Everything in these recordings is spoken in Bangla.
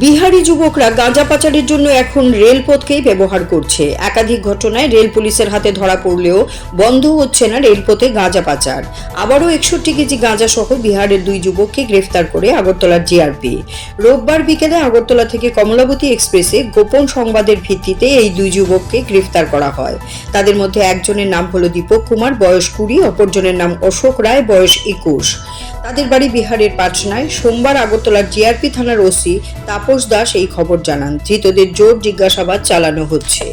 বিহারি যুবকরা গাঁজা পাচারের জন্য এখন রেলপথকেই ব্যবহার করছে। একাধিক ঘটনায় রেল পুলিশের হাতে ধরা পড়লেও বন্ধ হচ্ছে না রেলপথে গাঁজা পাচার। আবারও একষট্টি কেজি গাঁজা সহ বিহারের দুই যুবককে গ্রেফতার করে আগরতলার জিআরপি। রোববার বিকেলে আগরতলা থেকে কমলাবতী এক্সপ্রেসে গোপন সংবাদের ভিত্তিতে এই দুই যুবককে গ্রেফতার করা হয়। তাদের মধ্যে একজনের নাম হলো দীপক কুমার, বয়স কুড়ি, অপরজনের নাম অশোক রায়, বয়স একুশ। তাদের বাড়ি বিহারের পাটনায় সোমবার আগরতলার জিআরপি থানার ওসি তাপস দাস এই খবর জানান। ধৃতদের জোর জিজ্ঞাসাবাদ চালানো হচ্ছে।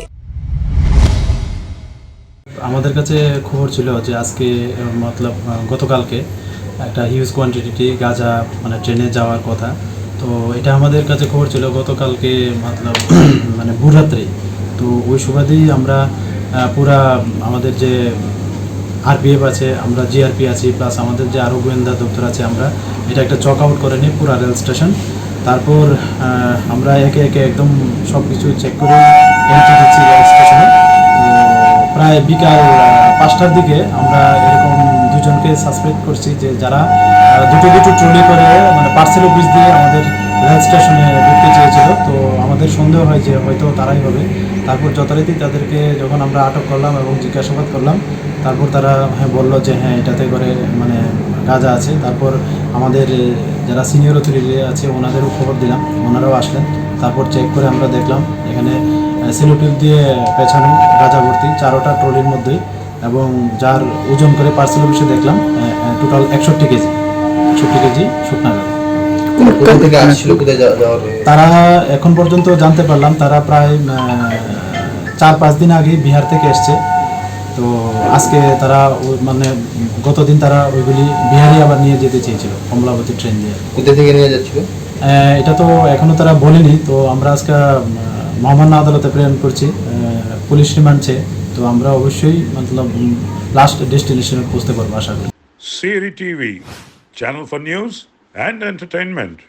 আমাদের কাছে খবর ছিল যে আজকে, মতলব গতকালকে একটা হিউজ কোয়ান্টিটি গাঁজা মানে ট্রেনে যাওয়ার কথা। তো এটা আমাদের কাছে খবর ছিল গতকালকে, মতলব মানে ভোররাত্রে তো ওই সুবাদেই আমরা পুরা আমাদের যে আরপিএফ আছে, আমরা জিআরপি আছি প্লাস আমাদের যে আরও গোয়েন্দা দপ্তর আছে, আমরা এটা একটা চক আউট করে নিই পুরা রেল স্টেশন। তারপর আমরা একে একে একদম সব কিছু চেক করে এন্ট্রি দিচ্ছি রেল স্টেশনে। প্রায় বিকাল পাঁচটার দিকে আমরা এরকম দুজনকে সাসপেক্ট করছি যে যারা দুটো দুটো ট্রলি করে মানে পার্সেল অফিস দিয়ে আমাদের রেল স্টেশনে ঢুকতে চেয়েছিল। তো আমাদের সন্দেহ হয় যে হয়তো তারাই হবে। তারপর যথারীতি তাদেরকে যখন আমরা আটক করলাম এবং জিজ্ঞাসাবাদ করলাম, তারপর তারা হ্যাঁ বলল যে হ্যাঁ এটাতে করে মানে গাঁজা আছে। তারপর আমাদের যারা সিনিয়র অথরিটি আছে, ওনাদেরও খবর দিলাম, ওনারাও আসলেন। তারপর চেক করে আমরা দেখলাম, এখানে সিলোটিপ দিয়ে পেছানো গাঁজা ভর্তি, চারোটা ট্রলির মধ্যেই এবং যার ওজন করে পার্সেল অফিসে দেখলাম টোটাল একষট্টি কেজি একষট্টি কেজি শুকনা কোথা থেকে আসছিল কোথায় যাওয়া- তারা এখন পর্যন্ত জানতে পারলাম তারা প্রায় চার পাঁচ দিন আগে বিহার থেকে এসছে। তো আজকে তারা মানে গতদিন তারা ওইগুলি বিহারে আবার নিয়ে যেতে চেয়েছিল কমলাবতী ট্রেন দিয়ে। কোথা থেকে নিয়ে যাচ্ছিল? এটা তো এখনও তারা বলেনি তো আমরা আজকে মহামান্য আদালতে প্রেরণ করছি আহ, পুলিশ রিমান্ডছে তো আমরা অবশ্যই মতলব লাস্ট ডেস্টিনেশনে পৌঁছতে পারব আশা করি। Siri TV, channel for news and entertainment.